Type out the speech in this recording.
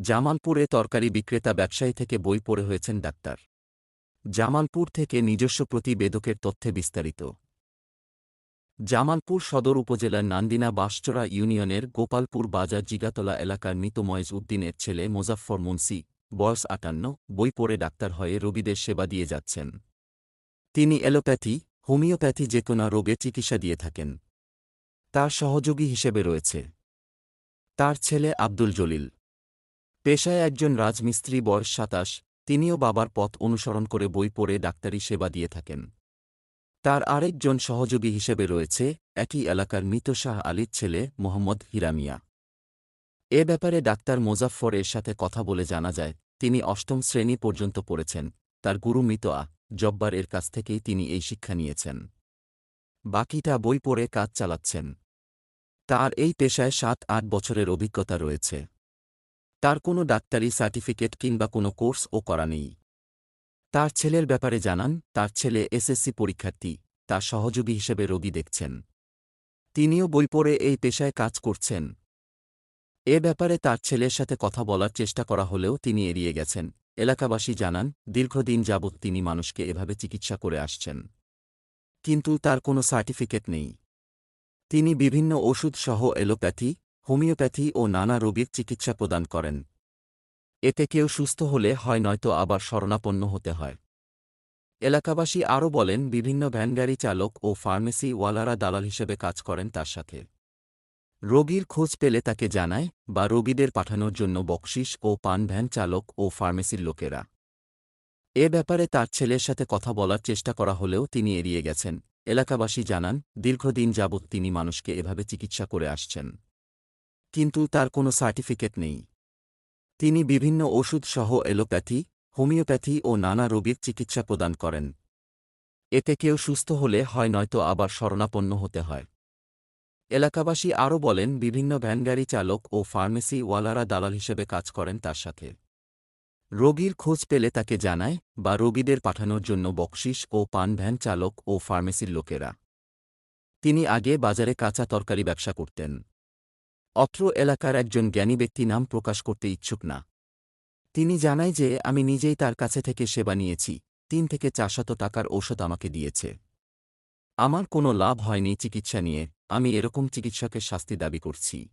জামালপুরে তরকারি বিক্রেতা ব্যবসায়ী থেকে বই পড়ে হয়েছেন ডাক্তার। জামালপুর থেকে নিজস্ব প্রতিবেদকের তথ্যে বিস্তারিত। জামালপুর সদর উপজেলার নান্দিনা বাসচড়া ইউনিয়নের গোপালপুর বাজার জিগাতলা এলাকার মৃত ময়েজ উদ্দিনের ছেলে মোজাফফর মুন্সি, বয়স আটান্ন, বই পড়ে ডাক্তার হয়ে রোগীদের সেবা দিয়ে যাচ্ছেন। তিনি এলোপ্যাথি হোমিওপ্যাথি যে কোনো রোগে চিকিৎসা দিয়ে থাকেন। তার সহযোগী হিসেবে রয়েছে। তার ছেলে আব্দুল জলিল। পেশায় একজন রাজমিস্ত্রি বয়স সাতাশ, তিনিও বাবার পথ অনুসরণ করে বই পড়ে ডাক্তারি সেবা দিয়ে থাকেন। তার আরেকজন সহযোগী হিসেবে রয়েছে একই এলাকার মৃত শাহ আলীর ছেলে মোহাম্মদ হিরামিয়া। এ ব্যাপারে ডাক্তার মোজাফফরের সাথে কথা বলে জানা যায়, তিনি অষ্টম শ্রেণি পর্যন্ত পড়েছেন, তার গুরু মৃত আ, জব্বার এর কাছ থেকেই তিনি এই শিক্ষা নিয়েছেন। বাকিটা বই পড়ে কাজ চালাচ্ছেন। তার এই পেশায় সাত আট বছরের অভিজ্ঞতা রয়েছে। তার কোনো ডাক্তারি সার্টিফিকেট কিংবা কোনো কোর্সও করা নেই। তার ছেলের ব্যাপারে জানান, তার ছেলে এসএসসি পরীক্ষার্থী তার সহযোগী হিসেবে রোগী দেখছেন। তিনিও বই পড়ে এই পেশায় কাজ করছেন। এ ব্যাপারে তার ছেলের সাথে কথা বলার চেষ্টা করা হলেও তিনি এড়িয়ে গেছেন। এলাকাবাসী জানান, দীর্ঘদিন যাবৎ তিনি মানুষকে এভাবে চিকিৎসা করে আসছেন। কিন্তু তার কোনো সার্টিফিকেট নেই। তিনি বিভিন্ন ওষুধ সহ এলোপ্যাথি হোমিওপ্যাথি ও নানা রোগীর চিকিৎসা প্রদান করেন। এতে কেউ সুস্থ হলে হয় নয়তো আবার শরণাপন্ন হতে হয়। এলাকাবাসী আরও বলেন, বিভিন্ন ভ্যানগাড়ি চালক ও ফার্মেসি ওয়ালারা দালাল হিসেবে কাজ করেন তার সাথে। রোগীর খোঁজ পেলে তাকে জানায় বা রোগীদের পাঠানোর জন্য বকশিস ও পান ভ্যান চালক ও ফার্মেসির লোকেরা। এ ব্যাপারে তার ছেলের সাথে কথা বলার চেষ্টা করা হলেও তিনি এড়িয়ে গেছেন। এলাকাবাসী জানান, দীর্ঘদিন যাবৎ তিনি মানুষকে এভাবে চিকিৎসা করে আসছেন। কিন্তু তার কোনো সার্টিফিকেট নেই। তিনি বিভিন্ন ওষুধ সহ এলোপ্যাথি হোমিওপ্যাথি ও নানা রোগীর চিকিৎসা প্রদান করেন। এতে কেউ সুস্থ হলে হয় নয়তো আবার শরণাপন্ন হতে হয়। এলাকাবাসী আরও বলেন, বিভিন্ন ভ্যানগাড়ি চালক ও ফার্মেসি ওয়ালারা দালাল হিসেবে কাজ করেন তার সাথে। রোগীর খোঁজ পেলে তাকে জানায় বা রোগীদের পাঠানোর জন্য বকশিস ও পান ভ্যান চালক ও ফার্মেসির লোকেরা। তিনি আগে বাজারে কাঁচা তরকারি ব্যবসা করতেন। অত্র এলাকার একজন জ্ঞানী ব্যক্তি নাম প্রকাশ করতে ইচ্ছুক না। তিনি জানায় যে, আমি নিজেই তার কাছে থেকে সেবা নিয়েছি। তিন থেকে চারশত টাকার ঔষধ আমাকে দিয়েছে। আমার কোনো লাভ হয়নি চিকিৎসা নিয়ে। আমি এরকম চিকিৎসকের শাস্তি দাবি করছি।